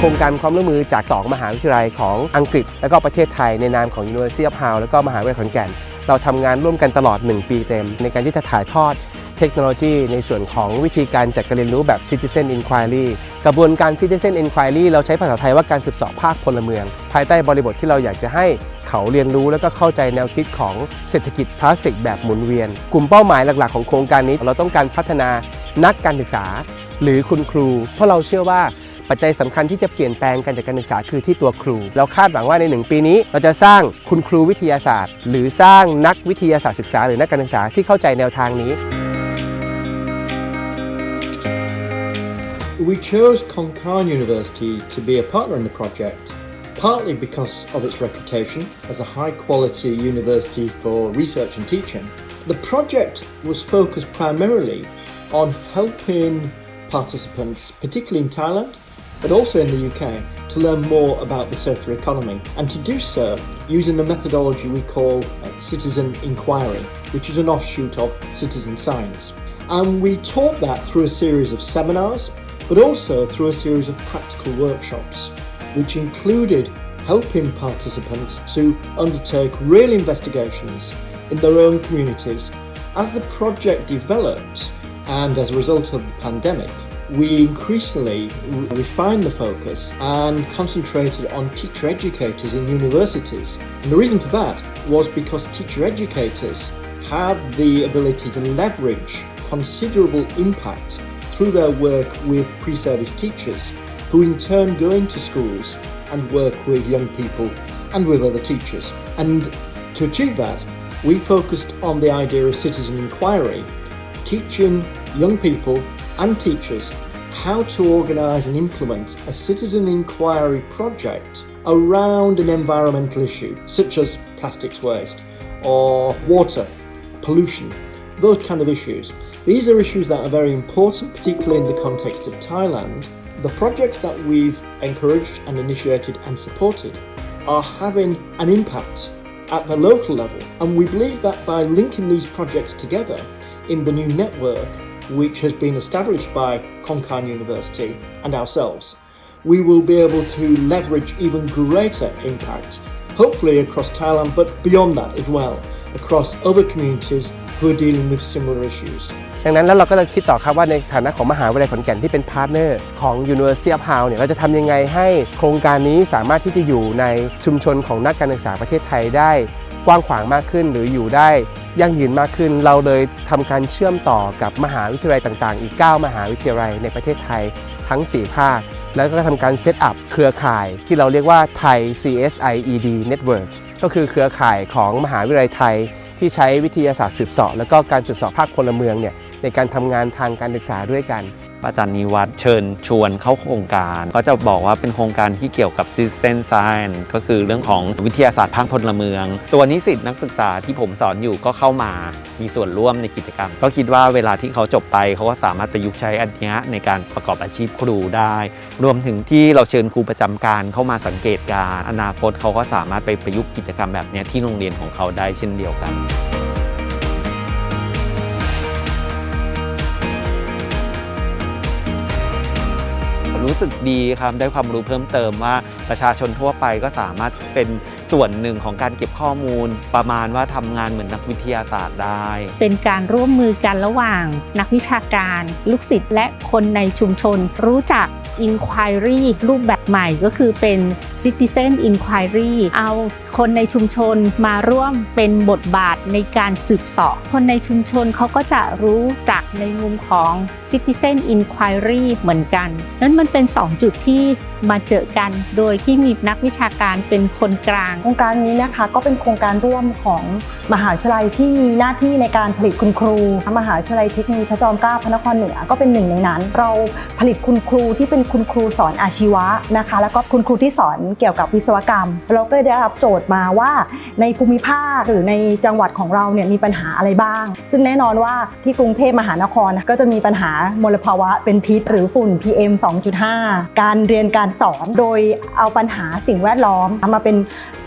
โครงการความร่วมมือจาก2มหาวิทยาลัยของอังกฤษ และก็ประเทศไทยในนามของ University of Hull และก็มหาวิทยาลัยขอนแก่น เราทำงานร่วมกันตลอด 1 ปีเต็ม ในการที่จะถ่ายทอดเทคโนโลยีในส่วนของวิธีการจัดการเรียนรู้แบบ Citizen Inquiry กระบวนการ Citizen Inquiry เราใช้ภาษาไทยว่าการสืบสอบภาคพลเมือง ภายใต้บริบทที่เราอยากจะให้เขาเรียนรู้และก็เข้าใจแนวคิดของเศรษฐกิจพลาสติกแบบหมุนเวียน กลุ่มเป้าหมายหลัก ๆ ของโครงการนี้ เราต้องการพัฒนานักการศึกษา หรือคุณครู เพราะเราเชื่อว่า ปัจจัยสำคัญที่จะเปลี่ยนแปลงการจัดการศึกษาคือที่ตัวครู เราคาดหวังว่าในหนึ่งปีนี้ เราจะสร้างคุณครูวิทยาศาสตร์ หรือสร้างนักวิทยาศาสตร์ศึกษา หรือนักการศึกษาที่เข้าใจแนวทางนี้ We chose Concarn University to be a partner in the project, partly because of its reputation as a high quality university for research and teaching. The project was focused primarily on helping participants, particularly in Thailand, but also in the UK, to learn more about the circular economy and to do so using the methodology we call uh, citizen inquiry, which is an offshoot of citizen science. And we taught that through a series of seminars, but also through a series of practical workshops, which included helping participants to undertake real investigations in their own communities. As the project developed, and as a result of the pandemic, we increasingly refined the focus and concentrated on teacher educators in universities. And the reason for that was because teacher educators had the ability to leverage considerable impact through their work with pre service teachers, who in turn go into schools and work with young people and with other teachers. And to achieve that, we focused on the idea of citizen inquiry, teaching young people and teachers how to organise and implement a citizen inquiry project around an environmental issue, such as plastics waste or water, pollution, those kind of issues. These are issues that are very important, particularly in the context of Thailand. The projects that we've encouraged and initiated and supported are having an impact at the local level, and we believe that by linking these projects together in the new network, which has been established by Konkan University and ourselves, we will be able to leverage even greater impact, hopefully across Thailand, but beyond that as well, across other communities who are dealing with similar issues. ดังนั้นแล้วเราก็เลยคิดต่อครับว่าในฐานะของมหาวิทยาลัยขอนแก่นที่เป็นพาร์ทเนอร์ของ University of Hull เนี่ยเราจะทำยังไงให้โครงการนี้สามารถที่จะอยู่ในชุมชนของนักการศึกษาประเทศไทยได้กว้างขวางมากขึ้น หรืออยู่ได้ ยั่งยืนมากขึ้น เราเลยทำการเชื่อมต่อกับมหาวิทยาลัยต่างๆ อีก 9 มหาวิทยาลัยในประเทศไทยทั้ง 4 ภาค แล้วก็ทำการเซตอัพเครือข่ายที่เราเรียกว่าไทย CSIED Network ก็คือเครือข่ายของมหาวิทยาลัยไทย ที่ใช้วิทยาศาสตร์สืบเสาะ และก็การสืบเสาะภาคพลเมืองเนี่ยในการทำงานทางการศึกษาด้วยกัน อาจารย์นิวัฒน์เชิญชวนเข้าโครงการ ก็จะบอกว่าเป็นโครงการที่เกี่ยวกับ System Science ก็คือเรื่องของวิทยาศาสตร์ภาคพลเมือง ตัวนิสิตนักศึกษาที่ผมสอนอยู่ก็เข้ามามีส่วนร่วมในกิจกรรม ก็คิดว่าเวลาที่เขาจบไปเขาก็สามารถประยุกต์ใช้อันนี้ในการประกอบอาชีพครูได้ รวมถึงที่เราเชิญครูประจำการเข้ามาสังเกตการอนาคตเขาก็สามารถไปประยุกต์กิจกรรมแบบนี้ที่โรงเรียนของเขาได้เช่นเดียวกัน สึกดีครับได้ความรู้เพิ่มเติมว่าประชาชนทั่วไปก็สามารถเป็น ส่วนหนึ่งของการเก็บข้อมูล ประมาณว่าทำงานเหมือนนักวิทยาศาสตร์ได้ เป็นการร่วมมือกันระหว่าง นักวิชาการ ลูกศิษย์และคนในชุมชน รู้จัก Inquiry รูปแบบใหม่ก็คือเป็น Citizen Inquiry เอาคนในชุมชนมาร่วมเป็นบทบาทในการสืบสอบคนในชุมชนเขาก็จะรู้จักในมุมของ Citizen Inquiry เหมือนกัน นั้นมันเป็น 2 จุดที่มาเจอกัน โดยที่มีนักวิชาการเป็นคนกลางโครงการนี้นะคะก็เป็นโครงการร่วมของมหาวิทยาลัยที่มีหน้าที่ในการผลิตคุณครู มหาวิทยาลัยเทคโนโลยีพระจอมเกล้าพระนครเหนือก็เป็นหนึ่งในนั้น เราผลิตคุณครูที่เป็นคุณครูสอนอาชีวะนะคะ แล้วก็คุณครูที่สอนเกี่ยวกับวิศวกรรม เราก็ได้รับโจทย์มาว่า ในภูมิภาคหรือในจังหวัดของเราเนี่ยมีปัญหาอะไรบ้าง ซึ่งแน่นอนว่าที่กรุงเทพมหานครก็จะมีปัญหามลภาวะเป็นพิษ หรือฝุ่น PM 2.5 การเรียนการสอนโดยเอาปัญหาสิ่งแวดล้อมมาเป็น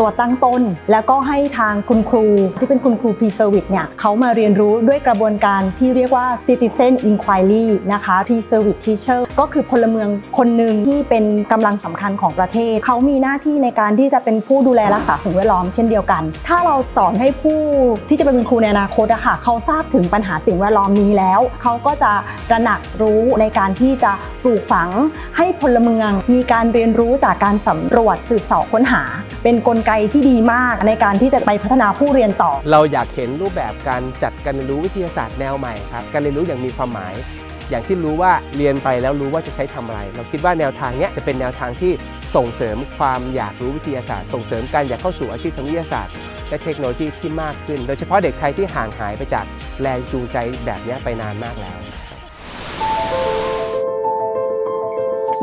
ตัวตั้งต้น แล้วก็ให้ทางคุณครูที่เป็นคุณครู Pre-Service เนี่ยเขามาเรียนรู้ด้วยกระบวนการที่เรียกว่า Citizen Inquiry นะคะ Pre-Service Teacher ก็คือพลเมืองคนหนึ่งที่เป็นกำลังสำคัญของประเทศ เขามีหน้าที่ในการที่จะเป็นผู้ดูแลรักษาสิ่งแวดล้อมเช่นเดียวกัน ถ้าเราสอนให้ผู้ที่จะเป็นครูในอนาคตอะค่ะเขาทราบถึงปัญหาสิ่งแวดล้อมนี้แล้ว เขาก็จะตระหนักรู้ในการที่จะปลูกฝังให้พลเมืองมีการเรียนรู้จากการสำรวจสืบเสอบค้นหา เป็นนกลไกที่ดีมากในการที่จะไปพัฒนาผู้เรียนต่อ เราอยากเห็นรูปแบบการจัดการเรียนรู้วิทยาศาสตร์แนวใหม่ครับการเรียนรู้อย่างมีความหมาย อย่างที่รู้ว่าเรียนไปแล้วรู้ว่าจะใช้ทำอะไร เราคิดว่าแนวทางนี้จะเป็นแนวทางที่ส่งเสริมความอยากรู้วิทยาศาสตร์ ส่งเสริมการอยากเข้าสู่อาชีพทางวิทยาศาสตร์ และเทคโนโลยีที่มากขึ้น โดยเฉพาะเด็กไทยที่ห่างหายไปจากแรงจูงใจแบบนี้ไปนานมากแล้ว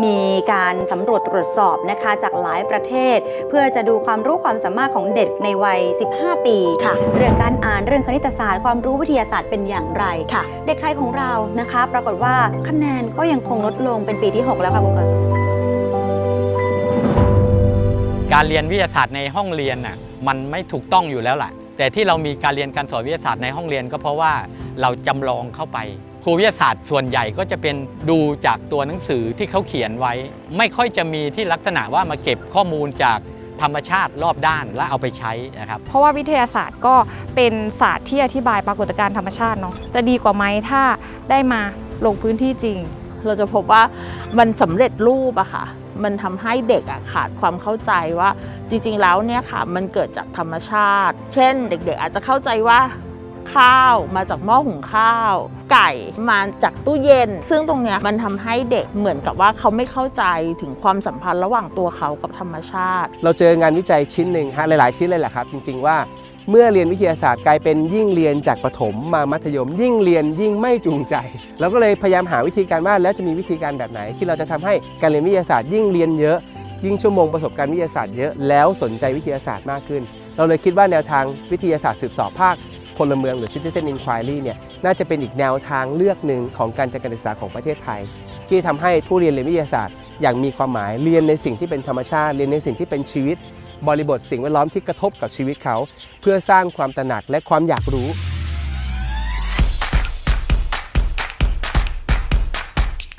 มีการสำรวจตรวจสอบนะคะจากหลายประเทศ เพื่อจะดูความรู้ความสามารถของเด็กในวัย 15 ปีค่ะ เรื่องการอ่านเรื่องคณิตศาสตร์ ความรู้วิทยาศาสตร์เป็นอย่างไรค่ะ เด็กไทยของเรานะคะ ปรากฏว่าคะแนนก็ยังคงลดลงเป็นปีที่ 6 แล้วค่ะคุณกฤษการเรียนวิทยาศาสตร์ในห้องเรียนน่ะมันไม่ถูกต้องอยู่แล้วล่ะ แต่ที่เรามีการเรียนการสอนวิทยาศาสตร์ในห้องเรียนก็เพราะว่าเราจำลองเข้าไป ครูวิทยาศาสตร์ส่วนใหญ่ก็จะเป็นดูจากตัวหนังสือที่เขาเขียนไว้ ไม่ค่อยจะมีที่ลักษณะว่ามาเก็บข้อมูลจากธรรมชาติรอบด้านและเอาไปใช้นะครับ เพราะว่าวิทยาศาสตร์ก็เป็นศาสตร์ที่อธิบายปรากฏการณ์ธรรมชาติเนาะจะดีกว่าไหมถ้าได้มาลงพื้นที่จริง เราจะพบว่ามันสำเร็จรูปอะค่ะ มันทำให้เด็กอะขาดความเข้าใจว่าจริงๆแล้วเนี่ยค่ะมันเกิดจากธรรมชาติ เช่น เด็กๆอาจจะเข้าใจว่า ข้าว มาจากหม้อหุงข้าว ไก่มาจากตู้เย็น ซึ่งตรงเนี้ยมันทำให้เด็กเหมือนกับว่าเขาไม่เข้าใจถึงความสัมพันธ์ระหว่างตัวเขากับธรรมชาติ เราเจองานวิจัยชิ้นหนึ่งฮะหลาย ๆ ชิ้นเลยแหละครับ จริง ๆ ว่าเมื่อเรียนวิทยาศาสตร์กลายเป็นยิ่งเรียนจากประถมมามัธยม ยิ่งเรียนยิ่งไม่จูงใจเราก็เลยพยายามหาวิธีการว่าแล้วจะมีวิธีการแบบไหน ที่เราจะทำให้การเรียนวิทยาศาสตร์ ยิ่งเรียนเยอะ ยิ่งชั่วโมงประสบการณ์วิทยาศาสตร์เยอะแล้วสนใจวิทยาศาสตร์มากขึ้น เราเลยคิดว่าแนวทางวิทยาศาสตร์สืบสอบภาค พลเมืองหรือ Citizen Inquiry เนี่ยน่าจะเป็นอีกแนวทางเลือกหนึ่งของการจัดการศึกษาของประเทศไทย ที่ทำให้ผู้เรียนเรียนวิทยาศาสตร์ อย่างมีความหมายเรียนในสิ่งที่เป็นธรรมชาติ เรียนในสิ่งที่เป็นชีวิต บริบทสิ่งแวดล้อมที่กระทบกับชีวิตเขา เพื่อสร้างความตระหนักและความอยากรู้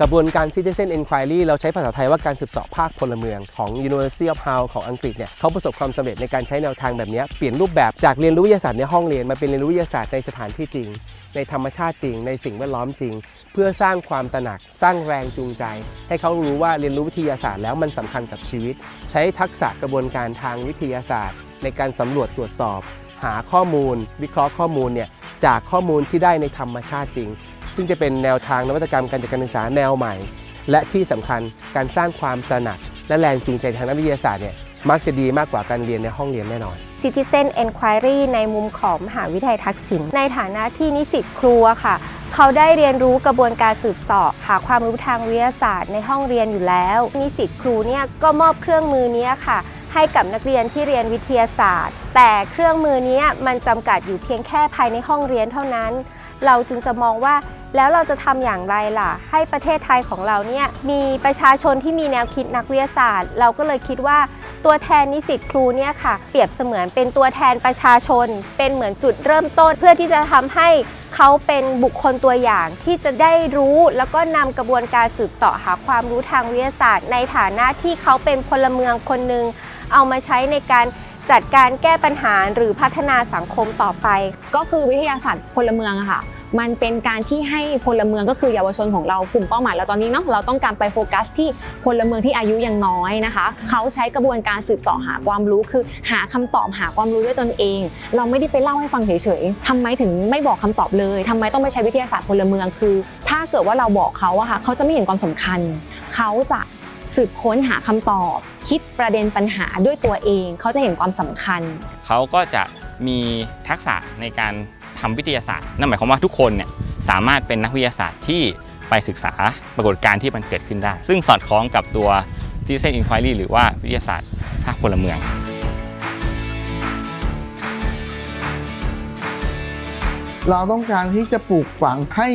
กระบวนการ Citizen Inquiry เราใช้ภาษาไทยว่าการสืบเสอบภาคพลเมืองของ University of Hull ของอังกฤษเนี่ยเขาประสบความสำเร็จในการใช้แนวทางแบบนี้เปลี่ยนรูปแบบจากเรียนรู้วิทยาศาสตร์ในห้องเรียนมาเป็นเรียนรู้วิทยาศาสตร์ในสถานที่จริง ในธรรมชาติจริง ในสิ่งแวดล้อมจริง เพื่อสร้างความตระหนัก สร้างแรงจูงใจ ให้เขารู้ว่าเรียนรู้วิทยาศาสตร์แล้วมันสำคัญกับชีวิต ใช้ทักษะกระบวนการทางวิทยาศาสตร์ ในการสำรวจตรวจสอบ หาข้อมูล วิเคราะห์ข้อมูลเนี่ยจากข้อมูลที่ได้ในธรรมชาติจริง ซึ่งจะเป็นแนวทางนวัตกรรมการจัดการศึกษาแนวใหม่ และที่สำคัญการสร้างความตระหนัก และแรงจูงใจทางนักวิทยาศาสตร์เนี่ยมักจะดีมากกว่าการเรียนในห้องเรียนแน่นอน Citizen Enquiry ในมุมของมหาวิทยาลัยทักษิณในฐานะที่นิสิตครูค่ะ เขาได้เรียนรู้กระบวนการสืบสอบหาความรู้ทางวิทยาศาสตร์ในห้องเรียนอยู่แล้ว นิสิตครูเนี่ยก็มอบเครื่องมือเนี้ยค่ะ ให้กับนักเรียนที่เรียนวิทยาศาสตร์ แต่เครื่องมือเนี้ยมันจำกัดอยู่เพียงแค่ภายในห้องเรียนเท่านั้น เราจึงจะมองว่าแล้วเราจะทำอย่างไรล่ะ ให้ประเทศไทยของเราเนี่ยมีประชาชนที่มีแนวคิดนักวิทยาศาสตร์ เราก็เลยคิดว่าตัวแทนนิสิตครูเนี่ยค่ะ เปรียบเสมือนเป็นตัวแทนประชาชน เป็นเหมือนจุดเริ่มต้น เพื่อที่จะทำให้เขาเป็นบุคคลตัวอย่างที่จะได้รู้แล้วก็นำกระบวนการสืบเสาะหาความรู้ทางวิทยาศาสตร์ ในฐานะที่เขาเป็นพลเมืองคนหนึ่งเอามาใช้ในการ จัดการแก้ปัญหาหรือพัฒนาสังคมต่อไป ก็คือวิทยาศาสตร์พลเมืองค่ะ มันเป็นการที่ให้พลเมืองก็คือเยาวชนของเรากลุ่มเป้าหมายเราตอนนี้เนาะเราต้องการไปโฟกัสที่พลเมืองที่อายุยังน้อยนะคะ เขาใช้กระบวนการสืบเสาะหาความรู้คือหาคำตอบหาความรู้ด้วยตนเอง เราไม่ได้ไปเล่าให้ฟังเฉยๆทำไมถึงไม่บอกคำตอบเลยทำไมต้องไปใช้วิทยาศาสตร์พลเมืองคือ ถ้าเกิดว่าเราบอกเขาอะค่ะเขาจะไม่เห็นความสำคัญ เขาจะ สืบค้นหาคำตอบ คิดประเด็นปัญหาด้วยตัวเอง เขาจะเห็นความสำคัญ เขาก็จะมีทักษะในการทำวิทยาศาสตร์ นั่นหมายความว่าทุกคนเนี่ยสามารถเป็นนักวิทยาศาสตร์ที่ไปศึกษาปรากฏการณ์ที่มันเกิดขึ้นได้ ซึ่งสอดคล้องกับตัว Citizen Inquiry หรือว่าวิทยาศาสตร์ภาคพลเมืองเราต้องการที่จะปลูกฝังให้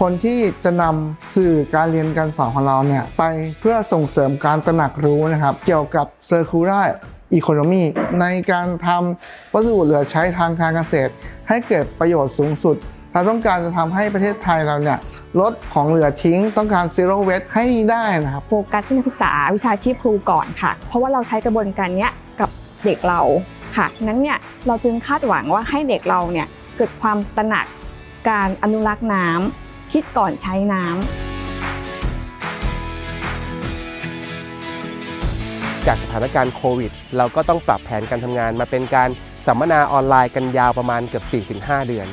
คนที่จะนำสื่อการเรียนการสอนของเราเนี่ยไปเพื่อส่งเสริมการตระหนักรู้นะครับ เกี่ยวกับ Circular อีโคโนมีในการทำวัสดุเหลือใช้ทางการเกษตร ให้เกิดประโยชน์สูงสุดเราต้องการจะทำให้ประเทศไทยเราเนี่ยลดของเหลือทิ้งต้องการ zero waste ให้ได้นะครับโฟกัสที่นักศึกษาวิชาชีพครูก่อนค่ะ เพราะว่าเราใช้กระบวนการเนี้ยกับเด็กเราค่ะนั้นเนี่ยเราจึงคาดหวังว่าให้เด็กเราเนี่ยเกิดความตระหนักการอนุรักษ์น้ำ คิดก่อนใช้น้ำ จากสถานการณ์โควิด เราก็ต้องปรับแผนการทำงานมาเป็นการสัมมนาออนไลน์กันยาวประมาณเกือบ 4-5 เดือน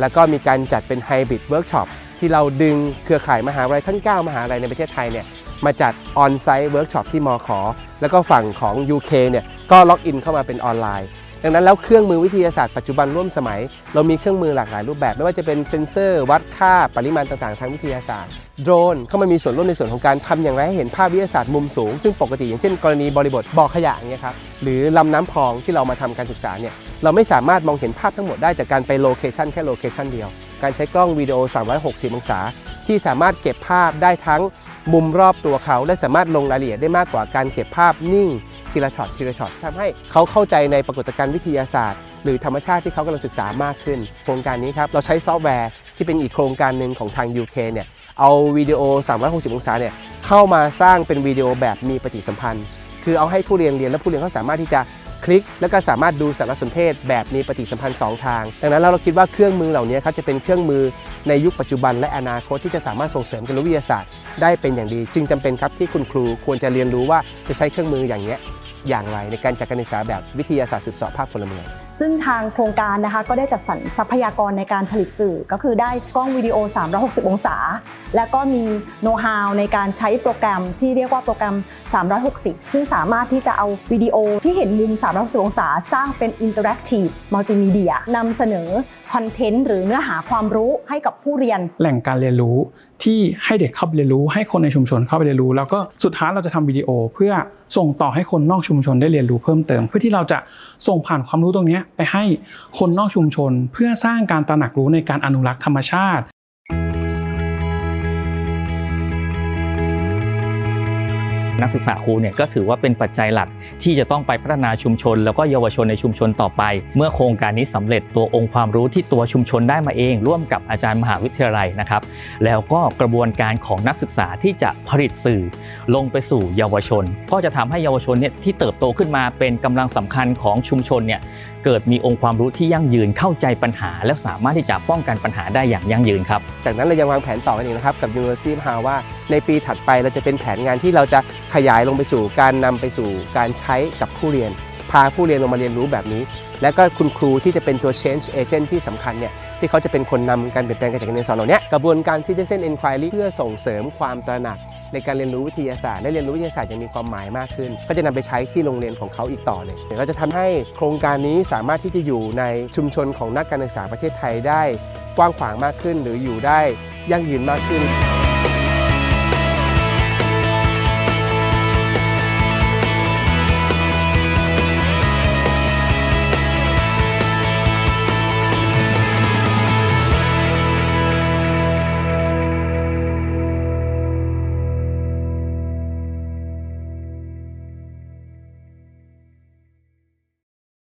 แล้วก็มีการจัดเป็นไฮบริดเวิร์กช็อปที่เราดึงเครือข่ายมหาวิทยาลัยทั้ง 9 มหาวิทยาลัยในประเทศไทยเนี่ยมาจัดออนไซต์เวิร์กช็อปที่มอขอแล้วก็ฝั่งของ UK เนี่ยก็ล็อกอินเข้ามาเป็นออนไลน์ ดังนั้นแล้วเครื่องมือวิทยาศาสตร์ปัจจุบันร่วมสมัย เรามีเครื่องมือหลากหลายรูปแบบ ไม่ว่าจะเป็นเซ็นเซอร์ วัดค่าปริมาณต่างๆ ทางวิทยาศาสตร์ โดรนเข้ามามีส่วนร่วมในส่วนของการทำอย่างไรให้เห็นภาพวิทยาศาสตร์มุมสูง ซึ่งปกติอย่างเช่น กรณีบริบทบ่อขยะอย่างเงี้ยครับหรือลำน้ำพองที่เรามาทำการศึกษาเนี่ยเราไม่สามารถมองเห็นภาพทั้งหมดได้จากการไปโลเคชันแค่โลเคชันเดียว การใช้กล้องวิดีโอ 360 องศา ที่สามารถเก็บภาพได้ทั้งมุมรอบตัวเขา และสามารถลงรายละเอียดได้มากกว่าการเก็บภาพนิ่ง ทีละช็อตทีละช็อตทำให้เขาเข้าใจในปรากฏการณ์วิทยาศาสตร์ หรือธรรมชาติที่เขากำลังศึกษามากขึ้น โครงการนี้ครับเราใช้ซอฟต์แวร์ที่เป็นอีกโครงการหนึ่งของทาง UK เนี่ยเอาวิดีโอ 360 องศาเนี่ยเข้ามาสร้างเป็นวิดีโอแบบมีปฏิสัมพันธ์ คือเอาให้ผู้เรียนเรียนและผู้เรียนเขาสามารถที่จะคลิกแล้วก็สามารถดูสารสนเทศแบบมีปฏิสัมพันธ์ 2 ทาง ดังนั้นเราคิดว่าเครื่องมือเหล่านี้ครับจะเป็นเครื่องมือในยุคปัจจุบันและอนาคตที่จะสามารถส่งเสริมการรู้วิทยาศาสตร์ ได้เป็นอย่างดี จึงจำเป็นครับที่คุณครูควรจะเรียนรู้ว่าจะใช้เครื่องมืออย่างนี้ อย่างไรในการจัดการศึกษาแบบวิทยาศาสตร์สืบเสอบภาคพลเมือง ซึ่งทางโครงการนะคะก็ได้จัดสรรทรัพยากรในการผลิตสื่อ ก็คือได้กล้องวิดีโอ 360 องศา และก็มีโน้ตฮาวในการใช้โปรแกรมที่เรียกว่าโปรแกรม 360 ซึ่งสามารถที่จะเอาวิดีโอที่เห็นมุม 360 องศา สร้างเป็นอินเ r อร์แอคทีฟมัลติมีเดียนำเสนอคอนเทนต์หรือเนื้อหาความรู้ให้กับผู้เรียน แหล่งการเรียนรู้ที่ให้เด็กเข้าไปเรียนรู้ ให้คนในชุมชนเข้าไปเรียนรู้ แล้วก็สุดท้ายเราจะทำวิดีโอเพื่อ ส่งต่อให้คนนอกชุมชนได้เรียนรู้เพิ่มเติม เพื่อที่เราจะส่งผ่านความรู้ตรงนี้ไปให้คนนอกชุมชน เพื่อสร้างการตระหนักรู้ในการอนุรักษ์ธรรมชาติ นักศึกษาครูเนี่ยก็ถือว่าเป็นปัจจัยหลักที่จะต้องไปพัฒนาชุมชน แล้วก็เยาวชนในชุมชนต่อไป เมื่อโครงการนี้สำเร็จตัวองค์ความรู้ที่ตัวชุมชนได้มาเอง ร่วมกับอาจารย์มหาวิทยาลัยนะครับแล้วก็กระบวนการของนักศึกษาที่จะผลิตสื่อ ลงไปสู่เยาวชน ก็จะทำให้เยาวชนเนี่ยที่เติบโตขึ้นมาเป็นกำลังสำคัญของชุมชนเนี่ย เกิดมีองค์ความรู้ที่ยั่งยืนเข้าใจปัญหา และสามารถที่จะป้องกันปัญหาได้อย่างยั่งยืนครับ จากนั้นเรายังวางแผนต่อกันอีกนะครับกับ University of Howard ว่า ในปีถัดไปเราจะเป็นแผนงานที่เราจะขยายลงไปสู่การนำไปสู่การใช้กับผู้เรียน พาผู้เรียนลงมาเรียนรู้แบบนี้ และก็คุณครูที่จะเป็นตัว change agent ที่สำคัญเนี่ยที่เขาจะเป็นคนนำการเปลี่ยนแปลงการจัดการเรียนสอนเหล่านี้กระบวนการ citizen inquiry เพื่อส่งเสริมความตระหนัก ในการเรียนรู้วิทยาศาสตร์และเรียนรู้วิทยาศาสตร์อย่างมีความหมายมากขึ้น ก็จะนำไปใช้ที่โรงเรียนของเขาอีกต่อเลยเราจะทำให้โครงการนี้สามารถที่จะอยู่ในชุมชนของนักการศึกษาประเทศไทยได้กว้างขวางมากขึ้น หรืออยู่ได้ยั่งยืนมากขึ้น